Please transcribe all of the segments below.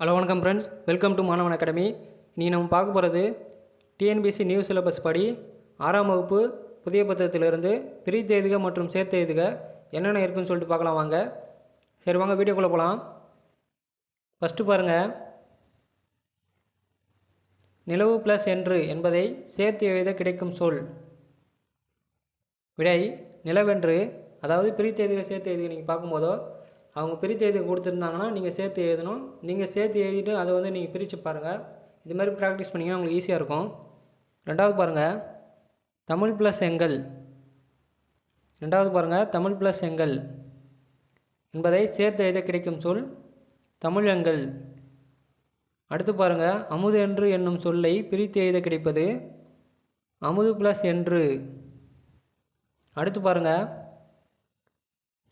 Hello வணக்கம் friends welcome to Manavan academy இன்றைக்கி நம்ம பார்க்க போகிறது டிஎன்பிசி நியூ சிலபஸ் படி ஆறாம் வகுப்பு புதிய புத்தகத்திலிருந்து பிரித்து மற்றும் சேர்த்து எழுதுக. என்னென்ன இருக்குன்னு சொல்லிட்டு பார்க்கலாம் வாங்க. சரி வாங்க வீடியோக்குள்ளே போகலாம் ஃபஸ்ட்டு பாருங்கள் நிலவு ப்ளஸ் என்று என்பதை சேர்த்து எழுத கிடைக்கும் சொல். விடை நிலவென்று அதாவது பிரித்து எழுதுக சேர்த்து எழுதுக நீங்கள் பார்க்கும்போதோ அவங்க பிரித்து எழுதி கொடுத்துருந்தாங்கன்னா நீங்கள் சேர்த்து எழுதணும். நீங்கள் சேர்த்து எழுதிட்டு அதை வந்து நீங்கள் பிரித்து பாருங்கள் இது மாதிரி ப்ராக்டிஸ் பண்ணிங்கன்னா உங்களுக்கு ஈஸியாக இருக்கும். ரெண்டாவது பாருங்கள் தமிழ் ப்ளஸ் எங்கள். ரெண்டாவது பாருங்கள் தமிழ் ப்ளஸ் எங்கள் என்பதை சேர்த்து எழுத கிடைக்கும் சொல் தமிழ் எங்கள். அடுத்து பாருங்கள் அமுது என்று என்னும் சொல்லை பிரித்து எழுத கிடைப்பது அமுது ப்ளஸ் என்று. அடுத்து பாருங்கள்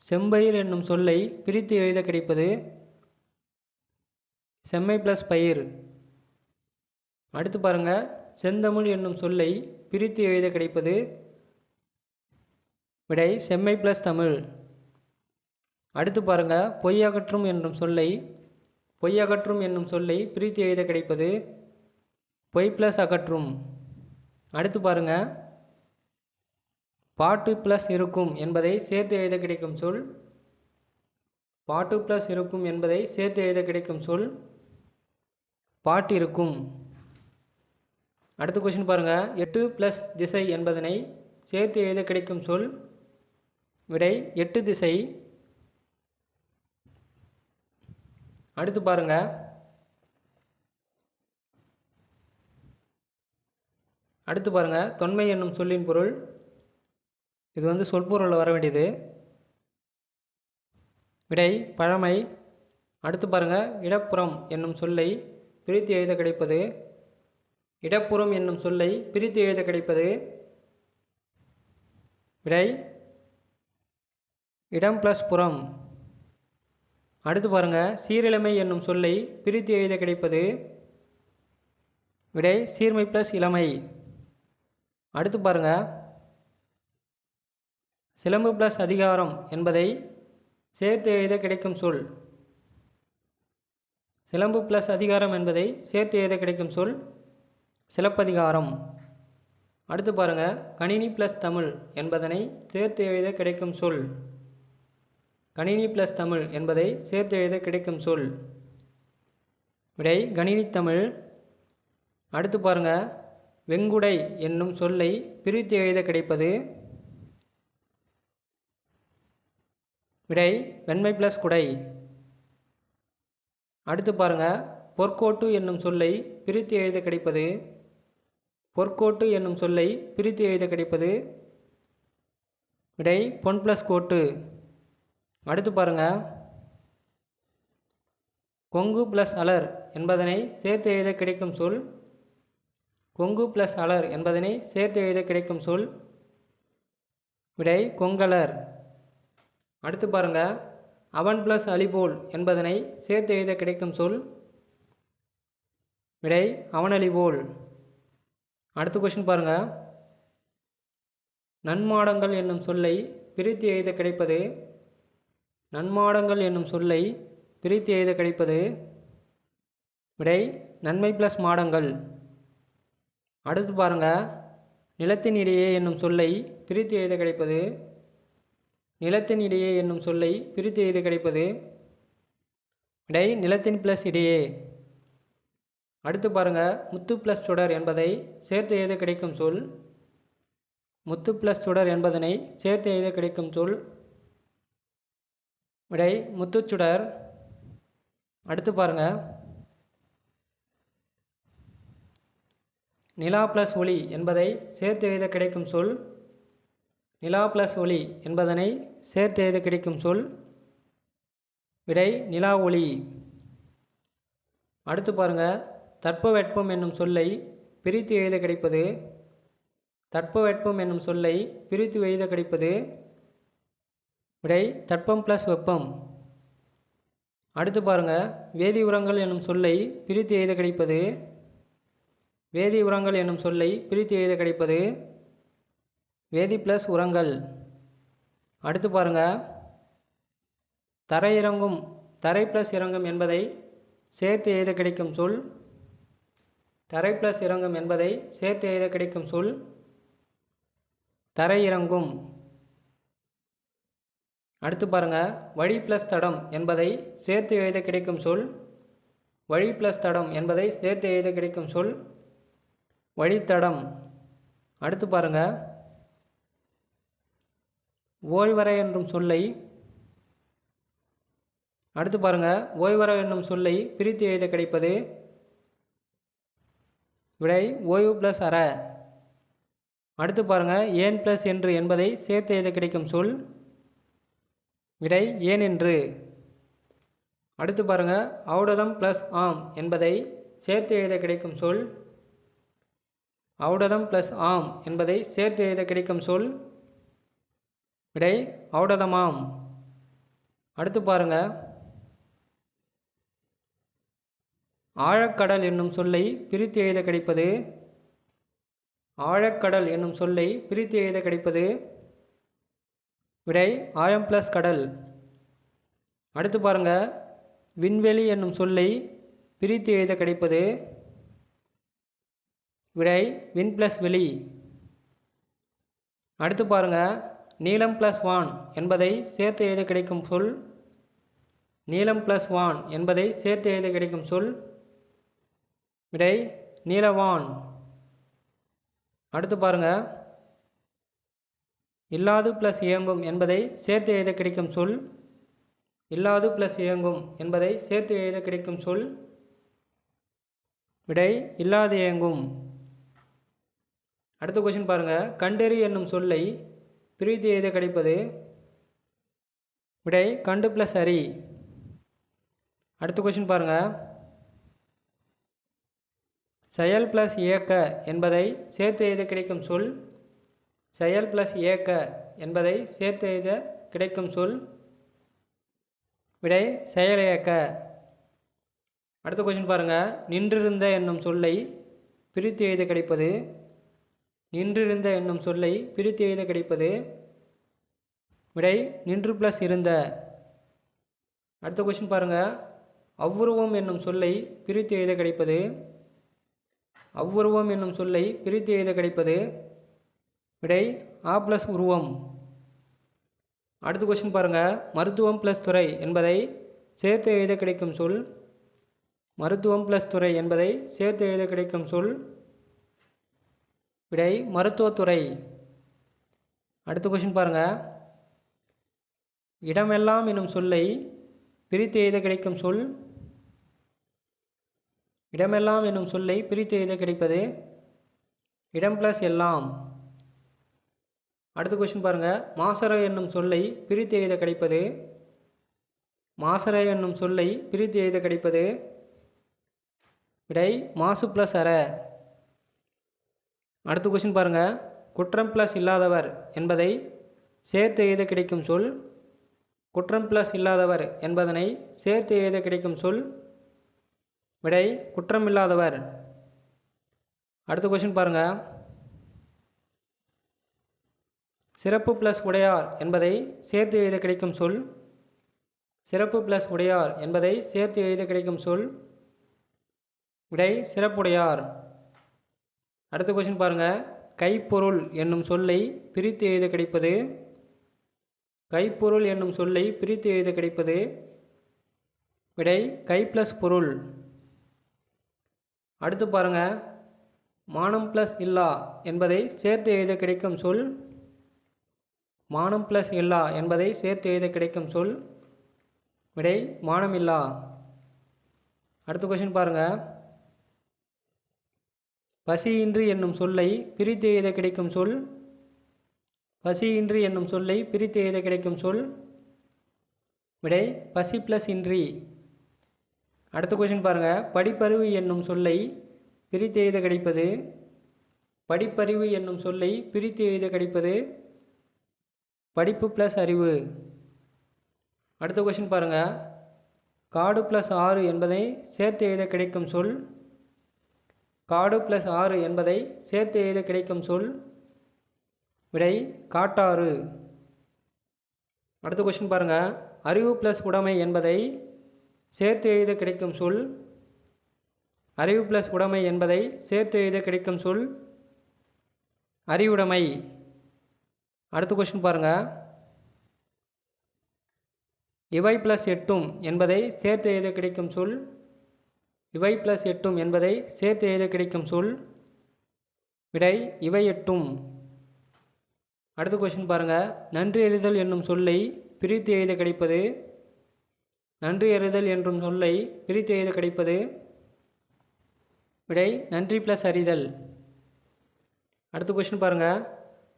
செம்பயிர் என்னும் சொல்லை பிரித்து எழுத கிடைப்பது செம்மை ப்ளஸ் பயிர். அடுத்து பாருங்க. செந்தமிழ் என்னும் சொல்லை பிரித்து எழுத கிடைப்பது விடை செம்மை ப்ளஸ் தமிழ். அடுத்து பாருங்க. பொய்யகற்றும் என்னும் சொல்லை பொய்யகற்றும் என்னும் சொல்லை பிரித்து எழுத கிடைப்பது பொய் ப்ளஸ் அகற்றும். அடுத்து பாருங்கள் பாட்டு ப்ளஸ் இருக்கும் என்பதை சேர்த்து எழுத கிடைக்கும் சொல். பாட்டு ப்ளஸ் இருக்கும் என்பதை சேர்த்து எழுத கிடைக்கும் சொல். பாட்டு இருக்கும். அடுத்த கொஸ்டின் பாருங்கள் எட்டு ப்ளஸ் திசை என்பதனை சேர்த்து எழுத கிடைக்கும் சொல். விடை எட்டு திசை. அடுத்து பாருங்கள் அடுத்து பாருங்கள் தொன்மை என்னும் சொல்லின் பொருள். இது வந்து சொற்பொருளில் வர வேண்டியது. விடை பழமை. அடுத்து பாருங்கள் இடப்புறம் என்னும் சொல்லை பிரித்து எழுத கிடைப்பது. இடப்புறம் என்னும் சொல்லை பிரித்து எழுத கிடைப்பது. விடை இடம் ப்ளஸ் புறம். அடுத்து பாருங்கள் சீரிழமை என்னும் சொல்லை பிரித்து எழுத கிடைப்பது. விடை சீர்மை ப்ளஸ் இளமை. அடுத்து பாருங்கள் சிலம்பு ப்ளஸ் அதிகாரம் என்பதை சேர்த்து எழுத கிடைக்கும் சொல். சிலம்பு ப்ளஸ் அதிகாரம் என்பதை சேர்த்து எழுத கிடைக்கும் சொல் சிலப்பதிகாரம். அடுத்து பாருங்கள் கணினி ப்ளஸ் தமிழ் என்பதனை சேர்த்து எழுத கிடைக்கும் சொல். கணினி ப்ளஸ் தமிழ் என்பதை சேர்த்து எழுத கிடைக்கும் சொல். விடை கணினி தமிழ். அடுத்து பாருங்கள் வெங்குடை என்னும் சொல்லை பிரித்து எழுத கிடைப்பது விடை வெண்மை ப்ளஸ் குடை. அடுத்து பாருங்கள் பொற்கோட்டு என்னும் சொல்லை பிரித்து எழுத கிடைப்பது? பொற்கோட்டு என்னும் சொல்லை பிரித்து எழுத கிடைப்பது? விடை பொன் ப்ளஸ் கோட்டு. அடுத்து பாருங்கள் கொங்கு ப்ளஸ் அலர் என்பதனை சேர்த்து எழுத கிடைக்கும் சொல். கொங்கு ப்ளஸ் அலர் என்பதனை சேர்த்து எழுத கிடைக்கும் சொல். விடை கொங்கலர். அடுத்து பாருங்க. அவன் ப்ளஸ் அலிபோல் என்பதனை சேர்த்து எழுத கிடைக்கும் சொல் விடை அவனலிபோல் அடுத்த கொஷின் பாருங்க. நன்மாடங்கள் என்னும் சொல்லை பிரித்து எழுத கிடைப்பது நன்மாடங்கள் என்னும் சொல்லை பிரித்து எழுத கிடைப்பது விடை நன்மை ப்ளஸ் மாடங்கள். அடுத்து பாருங்க. நிலத்தின் இடையே என்னும் சொல்லை பிரித்து எழுத கிடைப்பது நிலத்தின் இடையே என்னும் சொல்லை பிரித்து எழுத கிடைப்பது. விடை நிலத்தின் பிளஸ் இடையே. அடுத்து பாருங்க முத்து ப்ளஸ் சுடர் என்பதை சேர்த்து எழுத கிடைக்கும் சொல். முத்து ப்ளஸ் சுடர் என்பதனை சேர்த்து எழுத கிடைக்கும் சொல். விடை முத்துச்சுடர் அடுத்து பாருங்க நிலா ப்ளஸ் ஒளி என்பதை சேர்த்து எழுத கிடைக்கும் சொல். நிலா ப்ளஸ் ஒளி என்பதனை சேர்த்து எழுத கிடைக்கும் சொல்? விடை நிலா ஒளி. அடுத்து பாருங்க. தட்பவெட்பம் என்னும் சொல்லை பிரித்து எழுத கிடைப்பது? தட்பவெட்பம் என்னும் சொல்லை பிரித்து எழுத கிடைப்பது? விடை தட்பம் ப்ளஸ் வெப்பம். அடுத்து பாருங்க. வேதி உரங்கள் என்னும் சொல்லை பிரித்து எழுத கிடைப்பது? வேதி உரங்கள் என்னும் சொல்லை பிரித்து எழுத கிடைப்பது? வேதி ப்ளஸ் உரங்கள். அடுத்து பாருங்க. தரை இறங்கும் தரை ப்ளஸ் இறங்கும் என்பதை சேர்த்து எழுத கிடைக்கும் சொல். தரை ப்ளஸ் இறங்கும் என்பதை சேர்த்து எழுத கிடைக்கும் சொல். தரை இறங்கும். அடுத்து பாருங்கள் வழி ப்ளஸ் தடம் என்பதை சேர்த்து எழுத கிடைக்கும் சொல். வழி ப்ளஸ் தடம் என்பதை சேர்த்து எழுத கிடைக்கும் சொல். வழித்தடம். அடுத்து பாருங்கள் ஓய்வறை என்னும் சொல்லை அடுத்து பாருங்க ஓய்வறை என்னும் சொல்லை பிரித்து எழுத கிடைப்பது விடை ஓய்வு ப்ளஸ் அற. அடுத்து பாருங்க ஏன் ப்ளஸ் என்று என்பதை சேர்த்து எழுத கிடைக்கும் சொல் விடை ஏன் என்று. அடுத்து பாருங்க அவுடதம் ப்ளஸ் ஆம் என்பதை சேர்த்து எழுத கிடைக்கும் சொல் அவுடதம் ப்ளஸ் ஆம் என்பதை சேர்த்து எழுத கிடைக்கும் சொல் விடை ஔடதமாம் அடுத்து பாருங்க. ஆழக்கடல் என்னும் சொல்லை பிரித்து எழுத கிடைப்பது? ஆழக்கடல் என்னும் சொல்லை பிரித்து எழுத கிடைப்பது? விடை ஆழம் பிளஸ் கடல். அடுத்து பாருங்க. விண்வெளி என்னும் சொல்லை பிரித்து எழுத கிடைப்பது? விடை வின் பிளஸ் வெளி. அடுத்து பாருங்கள் நீளம் ப்ளஸ் வான் என்பதை சேர்த்து எழுத கிடைக்கும் சொல் நீளம் ப்ளஸ் வான் என்பதை சேர்த்து எழுத கிடைக்கும் சொல் விடை நீலவான் அடுத்து பாருங்க. இல்லாது ப்ளஸ் இயங்கும் என்பதை சேர்த்து எழுத கிடைக்கும் சொல் இல்லாது ப்ளஸ் இயங்கும் என்பதை சேர்த்து எழுத கிடைக்கும் சொல் விடை இல்லாது இயங்கும். அடுத்த கொஷின் பாருங்கள் கண்டறி என்னும் சொல்லை பிரித்து எது கிடைப்பது? விடை கண்டு ப்ளஸ் அரி அடுத்த கொஷின் பாருங்க. செயல் ப்ளஸ் இயக்க என்பதை சேர்த்து எழுத கிடைக்கும் சொல்? செயல் ப்ளஸ் இயக்க என்பதை சேர்த்து எழுத கிடைக்கும் சொல்? விடை செயல் இயக்க. அடுத்த கொஷின் பாருங்கள் நின்றிருந்த என்னும் சொல்லை பிரித்து எழுத கிடைப்பது? நின்றிருந்த என்னும் சொல்லை பிரித்து எழுத கிடைப்பது விடை நின்று ப்ளஸ் இருந்த. அடுத்த கொஷின் பாருங்கள் அவ்வுருவம் என்னும் சொல்லை பிரித்து எழுத கிடைப்பது. அவ்வுருவம் என்னும் சொல்லை பிரித்து எழுத கிடைப்பது. விடை ஆ ப்ளஸ் உருவம். அடுத்த கொஷின் பாருங்கள் மருத்துவம் ப்ளஸ் துறை என்பதை சேர்த்து எழுத கிடைக்கும் சொல். மருத்துவம் ப்ளஸ் துறை என்பதை சேர்த்து எழுத கிடைக்கும் சொல். விடை மருத்துவத்துறை. அடுத்த கொஷின் பாருங்கள் இடமெல்லாம் என்னும் சொல்லை பிரித்து எழுத கிடைக்கும் சொல். இடமெல்லாம் என்னும் சொல்லை பிரித்து எழுத கிடைப்பது இடம் ப்ளஸ் எல்லாம். அடுத்த கொஷின் பாருங்கள் மாசர என்னும் சொல்லை பிரித்து எழுத கிடைப்பது மாசர என்னும் சொல்லை பிரித்து எழுத கிடைப்பது விடை மாசு ப்ளஸ் அற. அடுத்த கொஷின் பாருங்கள் குற்றம் ப்ளஸ் இல்லாதவர் என்பதை சேர்த்து எழுத கிடைக்கும் சொல். குற்றம் ப்ளஸ் இல்லாதவர் என்பதனை சேர்த்து எழுத கிடைக்கும் சொல். விடை குற்றம் இல்லாதவர். அடுத்த கொஷின் பாருங்கள் சிறப்பு ப்ளஸ் உடையார் என்பதை சேர்த்து எழுத கிடைக்கும் சொல். சிறப்பு ப்ளஸ் உடையார் என்பதை சேர்த்து எழுத கிடைக்கும் சொல். விடை சிறப்புடையார். அடுத்த கொஸ்டின் பாருங்கள் கைப்பொருள் என்னும் சொல்லை பிரித்து எழுத கிடைப்பது? கைப்பொருள் என்னும் சொல்லை பிரித்து எழுத கிடைப்பது? விடை கை ப்ளஸ் பொருள். அடுத்து பாருங்கள் மானம் ப்ளஸ் இல்லா என்பதை சேர்த்து எழுத கிடைக்கும் சொல்? மானம் ப்ளஸ் இல்லா என்பதை சேர்த்து எழுத கிடைக்கும் சொல்? விடை மானம் இல்லா. அடுத்த கொஸ்டின் பாருங்கள் பசியின்றி என்னும் சொல்லை பிரித்து எழுத கிடைக்கும் சொல். பசியின்றி என்னும் சொல்லை பிரித்து எழுத கிடைக்கும் சொல். விடை பசி ப்ளஸ் இன்றி. அடுத்த கொஷின் பாருங்கள் படிப்பறிவு என்னும் சொல்லை பிரித்து எழுத கிடைப்பது. படிப்பறிவு என்னும் சொல்லை பிரித்து எழுத கிடைப்பது. படிப்பு ப்ளஸ் அறிவு. அடுத்த கொஷின் பாருங்கள் காடு ப்ளஸ் ஆறு என்பதை சேர்த்து எழுத கிடைக்கும் சொல். காடு ப்ளஸ் ஆறு என்பதை சேர்த்து எழுத கிடைக்கும் சொல் விடை காட்டாறு. அடுத்த கொஸ்டின் பாருங்கள் அறிவு ப்ளஸ் உடைமை என்பதை சேர்த்து எழுத கிடைக்கும் சொல் அறிவு ப்ளஸ் உடைமை என்பதை சேர்த்து எழுத கிடைக்கும் சொல் அறிவுடைமை. அடுத்த கொஸ்டின் பாருங்கள் இவை ப்ளஸ் எட்டும் என்பதை சேர்த்து எழுத கிடைக்கும் சொல் இவை ப்ளஸ் எட்டும் என்பதை சேர்த்து எழுத கிடைக்கும் சொல் விடை இவை எட்டும். அடுத்த கொஷின் பாருங்கள் நன்றி எறிதல் என்னும் சொல்லை பிரித்து எழுத கிடைப்பது நன்றி எறிதல் என்றும் சொல்லை பிரித்து எழுத கிடைப்பது விடை நன்றி ப்ளஸ் அறிதல். அடுத்த கொஷின் பாருங்கள்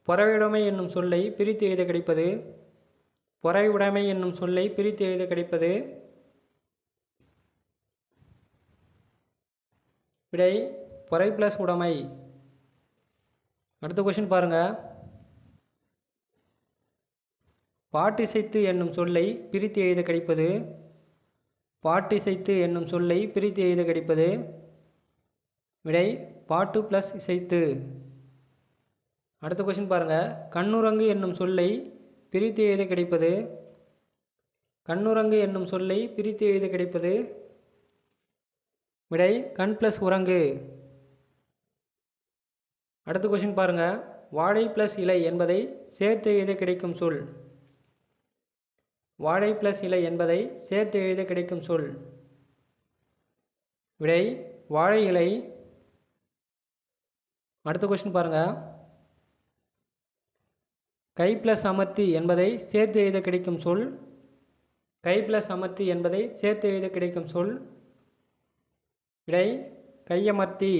பொறவையுடைமை என்னும் சொல்லை பிரித்து எழுத கிடைப்பது பொறையுடைமை என்னும் சொல்லை பிரித்து எழுத கிடைப்பது விடை பொறை ப்ளஸ் உடைமை. அடுத்த கொஷின் பாருங்கள் பாட்டிசைத்து என்னும் சொல்லை பிரித்து எழுத கிடைப்பது? பாட்டிசைத்து என்னும் சொல்லை பிரித்து எழுத கிடைப்பது? விடை பாட்டு ப்ளஸ் இசைத்து. அடுத்த கொஷின் பாருங்கள் கண்ணுரங்கு என்னும் சொல்லை பிரித்து எழுத கிடைப்பது? கண்ணுரங்கு என்னும் சொல்லை பிரித்து எழுத கிடைப்பது? விடை கண் ப்ளஸ் உரங்கு அடுத்த கொஷின் பாருங்கள் வாழை ப்ளஸ் இலை என்பதை சேர்த்து எழுத கிடைக்கும் சொல். வாழை ப்ளஸ் இலை என்பதை சேர்த்து எழுத கிடைக்கும் சொல். விடை வாழை இலை. அடுத்த கொஷின் பாருங்கள் கை ப்ளஸ் அமர்த்தி என்பதை சேர்த்து எழுத கிடைக்கும் சொல். கை ப்ளஸ் அமர்த்தி என்பதை சேர்த்து எழுத கிடைக்கும் சொல். இடை கையமர்த்தி.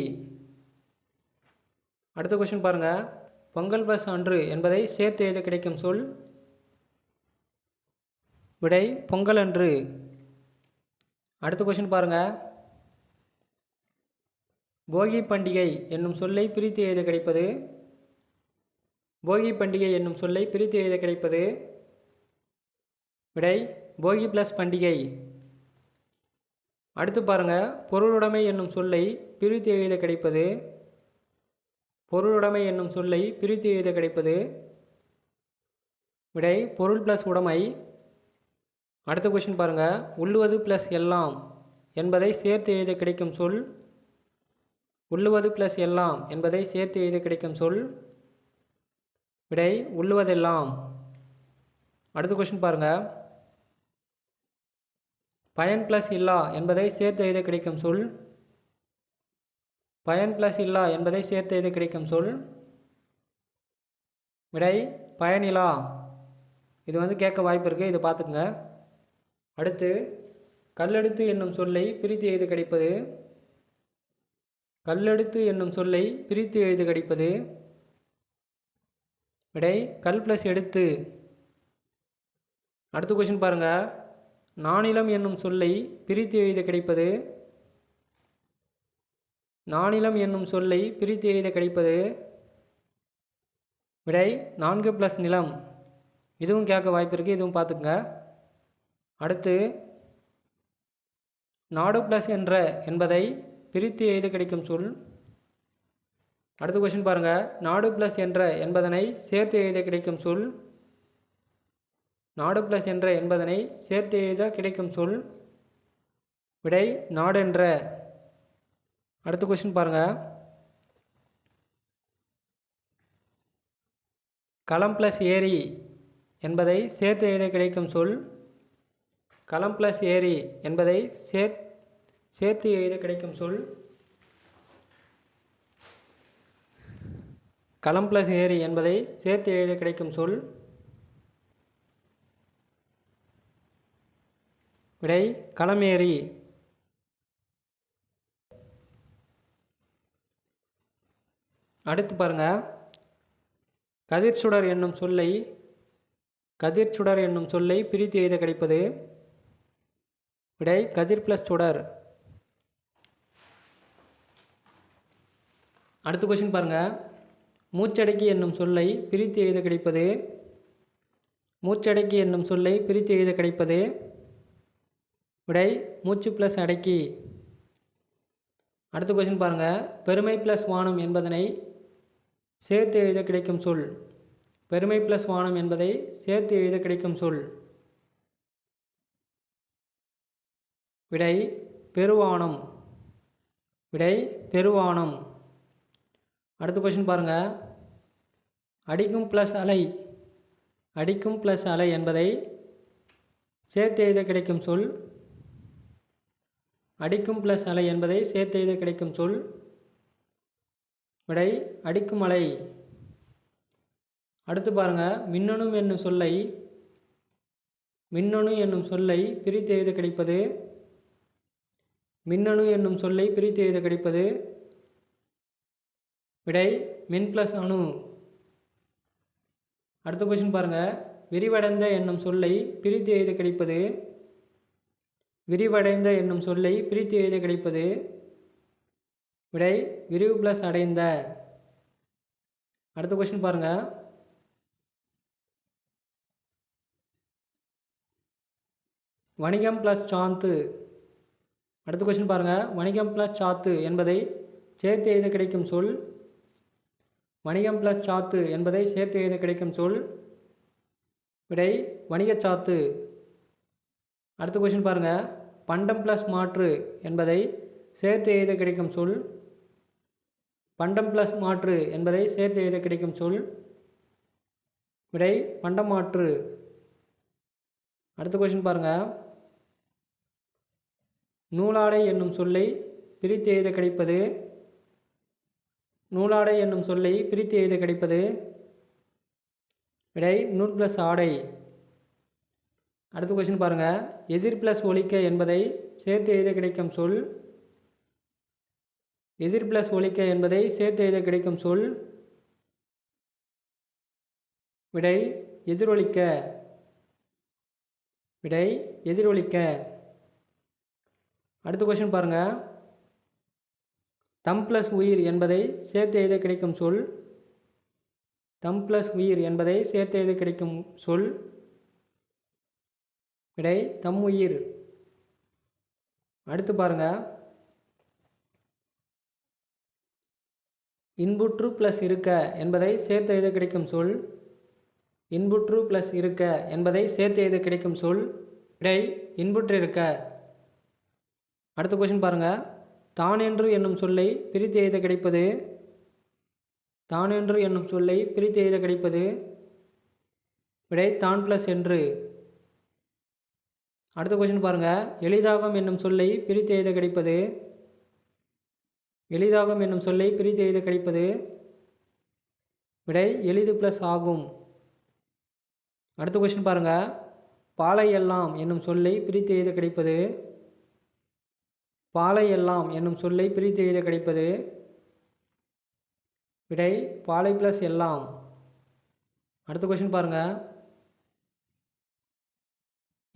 அடுத்த கொஷின் பாருங்கள் பொங்கல் ப்ளஸ் அன்று என்பதை சேர்த்து எழுத கிடைக்கும் சொல். விடை பொங்கல் அன்று. அடுத்த கொஷின் பாருங்கள் போகி பண்டிகை என்னும் சொல்லை பிரித்து எழுத கிடைப்பது. போகி பண்டிகை என்னும் சொல்லை பிரித்து எழுத கிடைப்பது. விடை போகி ப்ளஸ் பண்டிகை. அடுத்து பாருங்கள் பொருளுடைமை என்னும் சொல்லை பிரித்து எழுத கிடைப்பது பொருளுடைமை என்னும் சொல்லை பிரித்து எழுத கிடைப்பது விடை பொருள் ப்ளஸ் உடைமை. அடுத்த கொஷின் பாருங்கள் உள்ளுவது ப்ளஸ் எல்லாம் என்பதை சேர்த்து எழுத கிடைக்கும் சொல் உள்ளுவது ப்ளஸ் எல்லாம் என்பதை சேர்த்து எழுத கிடைக்கும் சொல் விடை உள்ளுவதெல்லாம். அடுத்த கொஷின் பாருங்கள் பயன் ப்ளஸ் இல்லா என்பதை சேர்த்து எழுத கிடைக்கும் சொல். பயன் ப்ளஸ் இல்லா என்பதை சேர்த்து எழுத கிடைக்கும் சொல். விடை பயனிலா இது வந்து கேட்க வாய்ப்பு இருக்குது இதை பார்த்துக்குங்க. அடுத்து கல்லெடுத்து என்னும் சொல்லை பிரித்து எழுத கிடைப்பது. கல்லெடுத்து என்னும் சொல்லை பிரித்து எழுத கிடைப்பது. விடை கல் ப்ளஸ் எடுத்து. அடுத்த கொஷின் பாருங்கள் நானிலம் என்னும் சொல்லை பிரித்து எழுத கிடைப்பது? நானிலம் என்னும் சொல்லை பிரித்து எழுத கிடைப்பது? விடை நான்கு ப்ளஸ் நிலம். இதுவும் கேட்க வாய்ப்பு இருக்குது இதுவும் பார்த்துக்குங்க. அடுத்து நாடு ப்ளஸ் என்ற என்பதை பிரித்து எழுத கிடைக்கும் சொல். அடுத்த கொஷின் பாருங்கள் நாடு ப்ளஸ் என்ற என்பதனை சேர்த்து எழுத கிடைக்கும் சொல். நாடு ப்ளஸ் என்ற என்பதனை சேர்த்து எழுத கிடைக்கும் சொல் விடை நாடு என்ற அடுத்த கொஸ்டின் பாருங்கள் களம் ப்ளஸ் ஏரி என்பதை சேர்த்து எழுத கிடைக்கும் சொல் களம் ப்ளஸ் ஏரி என்பதை சேர் சேர்த்து எழுத கிடைக்கும் சொல் களம் ப்ளஸ் ஏரி என்பதை சேர்த்து எழுத கிடைக்கும் சொல் விடை களமேரி அடுத்து பாருங்க. கதிர் சுடர் என்னும் சொல்லை கதிர் சுடர் என்னும் சொல்லை பிரித்து எழுத கிடைப்பது. விடை கதிர் ப்ளஸ் சுடர். அடுத்த கொஷின் பாருங்கள் மூச்சடக்கி என்னும் சொல்லை பிரித்து எழுத கிடைப்பது. மூச்சடக்கி என்னும் சொல்லை பிரித்து எழுத கிடைப்பது. விடை மூச்சு ப்ளஸ் அடக்கி. அடுத்த கொஷின் பாருங்கள் பெருமை ப்ளஸ் வானம் என்பதனை சேர்த்து எழுத கிடைக்கும் சொல். பெருமை ப்ளஸ் வானம் என்பதை சேர்த்து எழுத கிடைக்கும் சொல். விடை பெருவானம். விடை பெருவானம். அடுத்த கொஷின் பாருங்கள் அடிக்கும் ப்ளஸ் அலை. அடிக்கும் ப்ளஸ் அலை என்பதை சேர்த்து எழுத கிடைக்கும் சொல். அடிக்கும் பிளஸ் அலை என்பதை சேர்த்து எழுத கிடைக்கும் சொல் விடை அடிக்கும் அலை. அடுத்து பாருங்க மின்னணு என்னும் சொல்லை மின்னணு என்னும் சொல்லை பிரித்து எழுத கிடைப்பது மின்னணு என்னும் சொல்லை பிரித்து எழுத கிடைப்பது விடை மின் பிளஸ் அணு. அடுத்த கொஸ்டின் பாருங்கள் விரிவடைந்த என்னும் சொல்லை பிரித்து எழுத கிடைப்பது விரிவடைந்த என்னும் சொல்லை பிரித்து எழுத கிடைப்பது விடை விரிவு ப்ளஸ் அடைந்த. அடுத்த கொஸ்டின் பாருங்கள் வணிகம் ப்ளஸ் சாந்து அடுத்த கொஸ்டின் பாருங்கள் வணிகம் ப்ளஸ் சாத்து என்பதை சேர்த்து எழுத கிடைக்கும் சொல். வணிகம் ப்ளஸ் சாத்து என்பதை சேர்த்து எழுத கிடைக்கும் சொல். விடை வணிகச் சாத்து. அடுத்த கொஸ்டின் பாருங்கள் பண்டம் ப்ளஸ் மாற்று என்பதை சேர்த்து எழுத கிடைக்கும் சொல். பண்டம் ப்ளஸ் மாற்று என்பதை சேர்த்து எழுத கிடைக்கும் சொல். விடை பண்டம் மாற்று. அடுத்த கொஷின் பாருங்கள் நூலாடை என்னும் சொல்லை பிரித்து எழுத கிடைப்பது. நூலாடை என்னும் சொல்லை பிரித்து எழுத கிடைப்பது. விடை நூல் ப்ளஸ் ஆடை. அடுத்த கொஸ்டின் பாருங்கள் எதிர் ப்ளஸ் ஒழிக்க என்பதை சேர்த்து எழுத கிடைக்கும் சொல். எதிர் ப்ளஸ் ஒழிக்க என்பதை சேர்த்து எழுத கிடைக்கும் சொல். விடை எதிரொலிக்க விடை எதிரொலிக்க அடுத்த கொஸ்டின் பாருங்கள் தம் ப்ளஸ் உயிர் என்பதை சேர்த்து எழுத கிடைக்கும் சொல். தம் ப்ளஸ் உயிர் என்பதை சேர்த்து எழுத கிடைக்கும் சொல். விடை தம் உயிர். அடுத்து பாருங்க. இன்புற்று ப்ளஸ் இருக்க என்பதை சேர்த்து எழுத கிடைக்கும் சொல்? இன்புற்று ப்ளஸ் இருக்க என்பதை சேர்த்து எழுத கிடைக்கும் சொல்? விடை இன்புற்று இருக்க. அடுத்த கொஸ்டின் பாருங்கள் தானென்று என்னும் சொல்லை பிரித்து எழுத கிடைப்பது? தானென்று என்னும் சொல்லை பிரித்து எழுத கிடைப்பது? விடை தான் ப்ளஸ் என்று. அடுத்த கொஸ்டின் பாருங்கள் எளிதாகம் என்னும் சொல்லை பிரித்து எழுத கிடைப்பது? எளிதாகம் என்னும் சொல்லை பிரித்து எழுத கிடைப்பது? விடை எளிது ப்ளஸ் ஆகும். அடுத்த கொஸ்டின் பாருங்கள் பாலை எல்லாம் என்னும் சொல்லை பிரித்து எழுத கிடைப்பது? பாலை எல்லாம் என்னும் சொல்லை பிரித்து எழுத கிடைப்பது? விடை பாலை ப்ளஸ் எல்லாம். அடுத்த கொஸ்டின் பாருங்கள்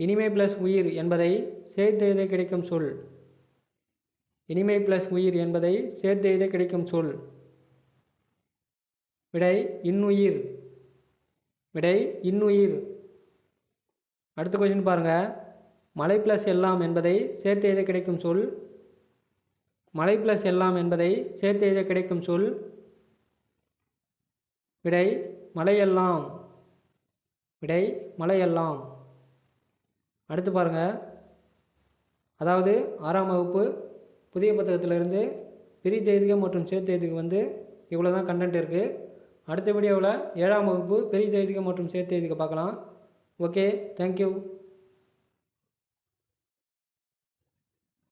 இனிமை ப்ளஸ் உயிர் என்பதை சேர்த்து எழுத கிடைக்கும் சொல்? இனிமை ப்ளஸ் உயிர் என்பதை சேர்த்து எழுத கிடைக்கும் சொல்? விடை இன்னுயிர். விடை இன்னுயிர். அடுத்த கொஸ்டின் பாருங்கள் மலை ப்ளஸ் எல்லாம் என்பதை சேர்த்து எழுத கிடைக்கும் சொல்? மலை ப்ளஸ் எல்லாம் என்பதை சேர்த்து எழுத கிடைக்கும் சொல்? விடை மலையெல்லாம் விடை மலையெல்லாம் அடுத்து பாருங்கள் அதாவது ஆறாம் வகுப்பு புதிய புத்தகத்திலிருந்து பிரித்த தேதிகம் மற்றும் சேர்த்த வந்து இவ்வளோ தான் கண்டென்ட் இருக்குது அடுத்த வீடியோவில் ஏழாம் வகுப்பு பெரிய தேதிகம் மற்றும் சேர்த்து எதுக்க பார்க்கலாம். Okay thank you